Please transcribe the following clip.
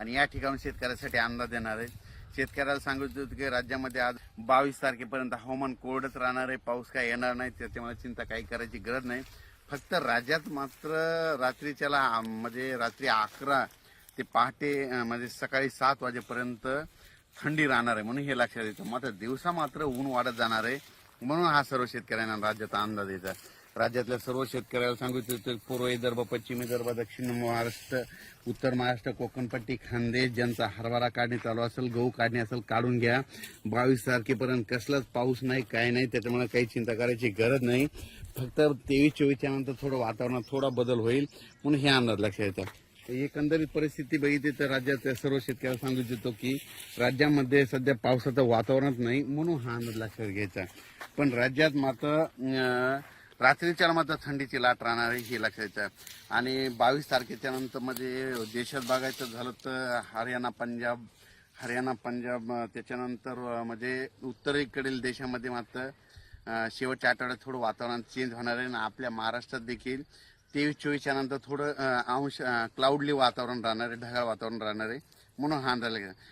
आणि या ठिकाणी शेतकऱ्यासाठी अंदाज देणार आहे. शेतकऱ्याला सांगितलं होतं की राज्यामध्ये आज बावीस तारखेपर्यंत हवामान कोरडंच राहणार आहे. पाऊस काय येणार नाही त्याच्यामुळे चिंता काही करायची गरज नाही. फक्त राज्यात मात्र रात्रीच्याला म्हणजे रात्री अकरा ते पहाटे म्हणजे सकाळी सात वाजेपर्यंत थंडी राहणार आहे म्हणून हे लक्षात येतं. मात्र दिवसा मात्र ऊन वाढत जाणार आहे म्हणून हा सर्व शेतकऱ्यांना राज्याचा अंदाज येतो राज्यातल्या सर्व शेतकऱ्याला सांगितलं इच्छितो पूर्व विदर्भ पश्चिम विदर्भ दक्षिण महाराष्ट्र उत्तर महाराष्ट्र कोकणपट्टी खानदेश ज्यांचा हरभरा काढणी चालू असेल गहू काढणी असेल काढून घ्या. बावीस तारखेपर्यंत कसलाच पाऊस नाही काय नाही त्याच्यामुळे काही चिंता करायची गरज नाही. फक्त तेवीस चोवीसच्या नंतर थोडं वातावरणात थोडा बदल होईल म्हणून हे अंदाज लक्षात येतात तर एकंदरीत परिस्थिती बघितली तर राज्यातल्या सर्व शेतकऱ्याला सांगू इच्छितो की राज्यामध्ये सध्या पावसाचं वातावरणच नाही म्हणून हा अंदाज लक्षात घ्यायचा. पण राज्यात मात्र रात्रीच्या मात्र थंडीची लाट राहणार आहे हे लक्षात येतं. आणि बावीस तारखेच्या नंतर म्हणजे देशात बघायचं झालं तर हरियाणा पंजाब हरियाणा पंजाब त्याच्यानंतर म्हणजे उत्तरेकडील देशामध्ये मात्र शेवटच्या आठवड्यात थोडं वातावरण चेंज होणार आहे. आणि आपल्या महाराष्ट्रात देखील तेवीस चोवीसच्या नंतर थोडं अंश क्लाउडली वातावरण राहणार आहे ढगाळ वातावरण राहणार आहे. म्हणून हा अंदाज लागेल.